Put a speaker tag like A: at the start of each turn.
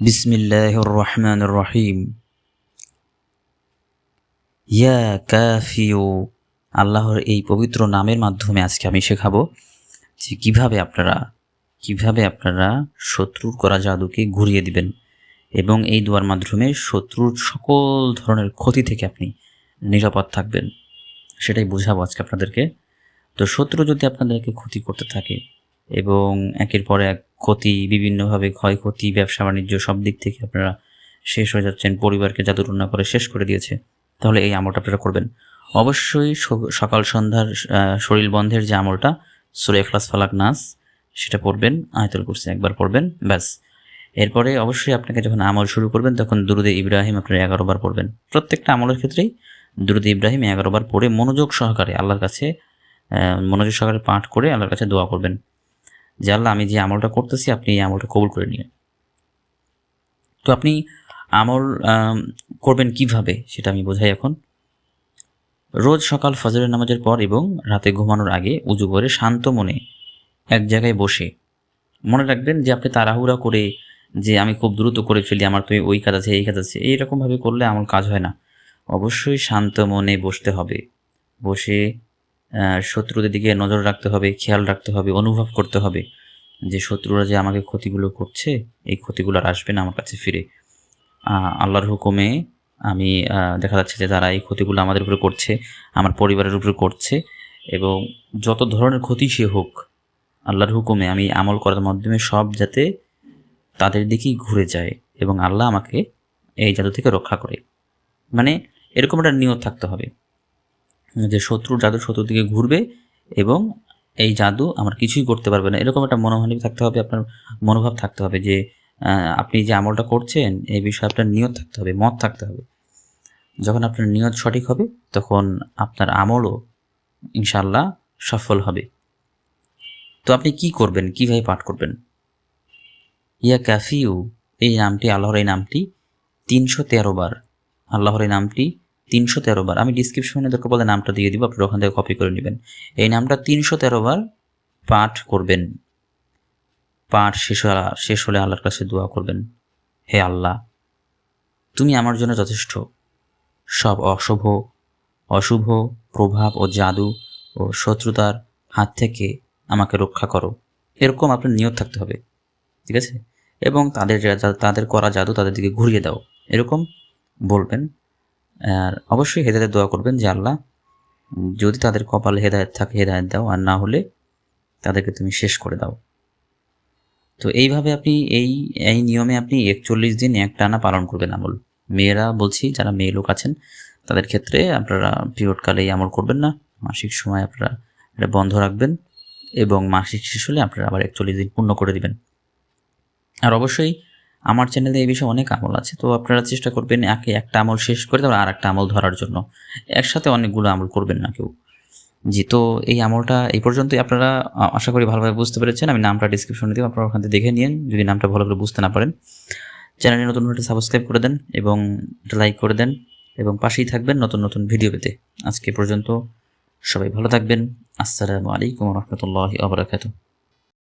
A: বিসমিল্লাহির রহমানির রহিম। ইয়া কাফিউ আল্লাহর এই পবিত্র নামের মাধ্যমে আজকে আমি শেখাবো যে কীভাবে আপনারা কীভাবে আপনারা শত্রুর করা জাদুকে ঘুরিয়ে দিবেন এবং এই দুয়ার মাধ্যমে শত্রুর সকল ধরনের ক্ষতি থেকে আপনি নিরাপদ থাকবেন। সেটাই বোঝাবো আজকে আপনাদেরকে। তো শত্রু যদি আপনাদেরকে ক্ষতি করতে থাকে এবং একের পর এক ক্ষতি, বিভিন্নভাবে ক্ষয়ক্ষতি, ব্যবসা বাণিজ্য সব দিক থেকে আপনারা শেষ হয়ে যাচ্ছেন, পরিবারকে জাদুটনা করে শেষ করে দিয়েছে। তাহলে এই আমলটা আপনারা করবেন। অবশ্যই সকাল সন্ধ্যার শরীর বন্ধের যে আমলটা, সুরে এখলাস ফালাক, নাস, সেটা পড়বেন, আয়তুল কুরসি একবার পড়বেন, ব্যাস। এরপরে অবশ্যই আপনাকে যখন আমল শুরু করবেন, তখন দুরুদে ইব্রাহিম আপনারা এগারো বার পড়বেন। প্রত্যেকটা আমলের ক্ষেত্রেই দুরুদে ইব্রাহিম এগারো বার পড়ে মনোযোগ সহকারে, আল্লাহর কাছে মনোযোগ সহকারে পাঠ করে আল্লাহর কাছে দোয়া করবেন। যে আল্লাহ আমি যে আমলটা করতেছি, আপনি এই আমলটা কবুল করে নিন তো আপনি আমল করবেন কীভাবে সেটা আমি বোঝাই এখন। রোজ সকাল ফজরের নামাজের পর এবং রাতে ঘুমানোর আগে উজু করে শান্ত মনে এক জায়গায় বসে মনে রাখবেন যে আপনি তাড়াহুড়া করে যে আমি খুব দ্রুত করে ফেলি, আমার তো ওই কাজ আছে, এই কাজ আছে, এইরকমভাবে করলে আমার কাজ হয় না। অবশ্যই শান্ত মনে বসতে হবে। বসে শত্রুদের দিকে নজর রাখতে হবে, খেয়াল রাখতে হবে, অনুভব করতে হবে যে শত্রুরা যে আমাকে ক্ষতিগুলো করছে, এই ক্ষতিগুলো আর আসবে না আমার কাছে ফিরে। আল্লাহর হুকুমে আমি দেখা যাচ্ছে যে তারা এই ক্ষতিগুলো আমাদের উপরে করছে, আমার পরিবারের উপরে করছে এবং যত ধরনের ক্ষতি সে হোক, আল্লাহর হুকুমে আমি আমল করার মাধ্যমে সব যাতে তাদের দিকেই ঘুরে যায় এবং আল্লাহ আমাকে এই জাদু থেকে রক্ষা করে। মানে এরকম একটা নিয়ত থাকতে হবে। যে শত্রুর জাদু শত্রুর দিকে ঘুরবে এবং এই জাদু আমার কিছুই করতে পারবে না। এরকম একটা মনোভাব থাকতে হবে, আপনার মনোভাব থাকতে হবে যে আপনি যে আমলটা করছেন, এই বিষয়ে আপনার নিয়ত থাকতে হবে, মত থাকতে হবে। যখন আপনার নিয়ত সঠিক হবে, তখন আপনার আমলও ইনশাল্লাহ সফল হবে। তো আপনি কি করবেন? কীভাবে পাঠ করবেন? ইয়া ক্যাফিউ এই নামটি, আল্লাহর এই নামটি তিনশো তেরো বার। আল্লাহর এই নামটি তিনশো তেরো বার। আমি ডিসক্রিপশনে দরকার বলে নামটা দিয়ে দিব, আপনারা ওখান থেকে কপি করে নেবেন। এই নামটা তিনশো তেরো বার পাঠ করবেন। পাঠ শেষ শেষ হলে আল্লাহর কাছে দোয়া করবেন। হে আল্লাহ, তুমি আমার জন্য যথেষ্ট। সব অশুভ অশুভ প্রভাব ও জাদু ও শত্রুতার হাত থেকে আমাকে রক্ষা করো। এরকম আপনার নিয়ত থাকতে হবে, ঠিক আছে? এবং তাদের তাদের করা জাদু তাদের দিকে ঘুরিয়ে দাও। এরকম বলবেন। আর অবশ্যই হেদায়তের দোয়া করবেন যে আল্লাহ যদি তাদের কপালে হেদায়ত থাকে, হেদায়ত দাও, আর না হলে তাদেরকে তুমি শেষ করে দাও। তো এইভাবে আপনি এই এই নিয়মে আপনি একচল্লিশ দিন এক টানা পালন করবেন আমল। মেয়েরা বলছি, যারা মেয়ে লোক আছেন, তাদের ক্ষেত্রে আপনারা পিরিয়ডকালে এই আমল করবেন না। মাসিক সময় আপনারা এটা বন্ধ রাখবেন এবং মাসিক শেষ হলে আপনারা আবার একচল্লিশ দিন পূর্ণ করে দিবেন। আর অবশ্যই আমার চ্যানেলে এই বিষয়ে অনেক আমল আছে, তো আপনারা চেষ্টা করবেন একে একটা আমল শেষ করে তারপর আর একটা আমল ধরার জন্য। একসাথে অনেকগুলো আমল করবেন না কেউ। জি, তো এই আমলটা এই পর্যন্তই। আপনারা আশা করি ভালোভাবে বুঝতে পেরেছেন। আমি নামটা ডিসক্রিপশনে দিব, আপনারা ওখান থেকে দেখে নিন। যদি নামটা ভালো করে বুঝতে না পারেন চ্যানেলে নতুন হলে সাবস্ক্রাইব করে দেন এবং লাইক করে দেন এবং পাশেই থাকবেন নতুন নতুন ভিডিও পেতে। আজকে পর্যন্ত সবাই ভালো থাকবেন। আসসালামু আলাইকুম রহমতুল্লাহ আবরাকাতু